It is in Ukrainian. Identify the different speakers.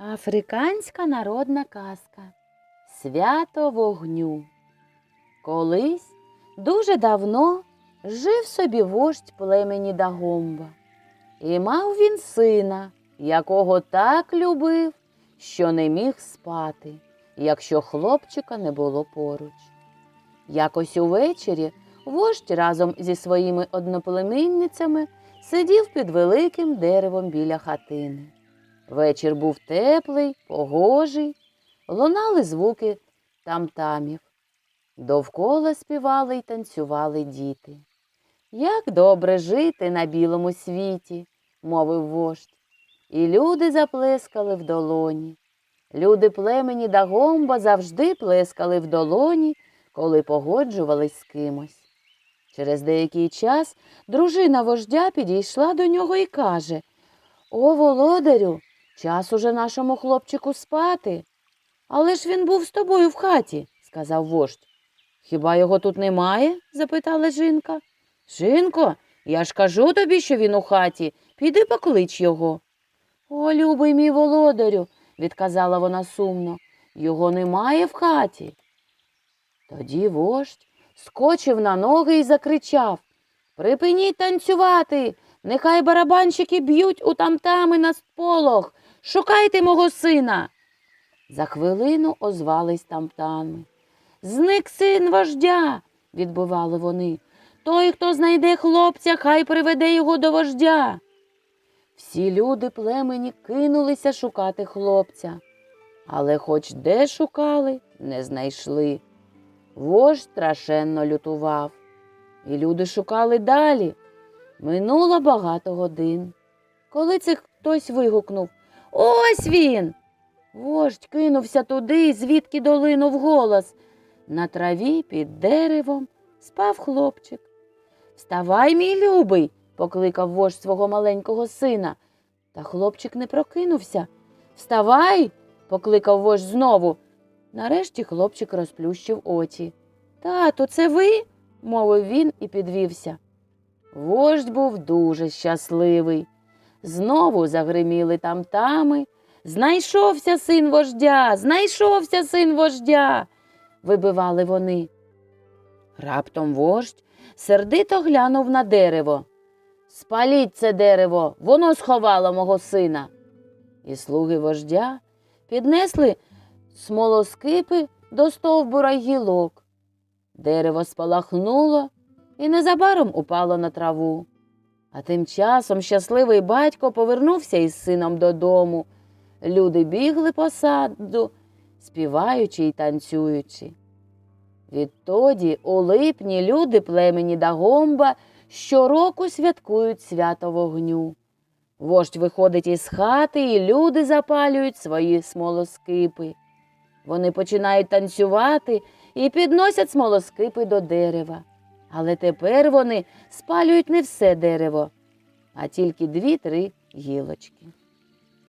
Speaker 1: Африканська народна казка Свято вогню. Колись дуже давно жив собі вождь племені Дагомба. І мав він сина, якого так любив, що не міг спати, якщо хлопчика не було поруч. Якось увечері вождь разом зі своїми одноплемінницями сидів під великим деревом біля хатини. Вечір був теплий, погожий, лунали звуки тамтамів. Довкола співали й танцювали діти. Як добре жити на білому світі, мовив вождь. І люди заплескали в долоні. Люди племені Дагомба завжди плескали в долоні, коли погоджувались з кимось. Через деякий час дружина вождя підійшла до нього і каже О, володарю, час уже нашому хлопчику спати. Але ж він був з тобою в хаті, сказав вождь. Хіба його тут немає? запитала жінка. Жінко, я ж кажу тобі, що він у хаті. Піди поклич його. О, любий мій володарю, відказала вона сумно, його немає в хаті. Тоді вождь скочив на ноги і закричав Припиніть танцювати, нехай барабанщики б'ють у тамтами на сполох. Шукайте мого сина. За хвилину озвались тамтами. Зник син вождя, відбивали вони. Той, хто знайде хлопця, хай приведе його до вождя. Всі люди племені кинулися шукати хлопця, але хоч де шукали, не знайшли. Вождь страшенно лютував, і люди шукали далі. Минуло багато годин. Коли це хтось вигукнув Ось він. Вождь кинувся туди, звідки долинув голос. На траві під деревом спав хлопчик. Вставай, мій любий, покликав вождь свого маленького сина. Та хлопчик не прокинувся. Вставай, покликав вождь знову. Нарешті хлопчик розплющив очі. Тату, це ви? мовив він і підвівся. Вождь був дуже щасливий. Знову загриміли тамтами. Знайшовся син вождя, знайшовся син вождя, вибивали вони. Раптом вождь сердито глянув на дерево. Спаліть це дерево, воно сховало мого сина. І слуги вождя піднесли смолоскипи до стовбура гілок. Дерево спалахнуло і незабаром упало на траву. А тим часом щасливий батько повернувся із сином додому. Люди бігли по саду, співаючи й танцюючи. Відтоді у липні люди племені Дагомба щороку святкують свято вогню. Вождь виходить із хати, і люди запалюють свої смолоскипи. Вони починають танцювати і підносять смолоскипи до дерева. Але тепер вони спалюють не все дерево, а тільки дві-три гілочки.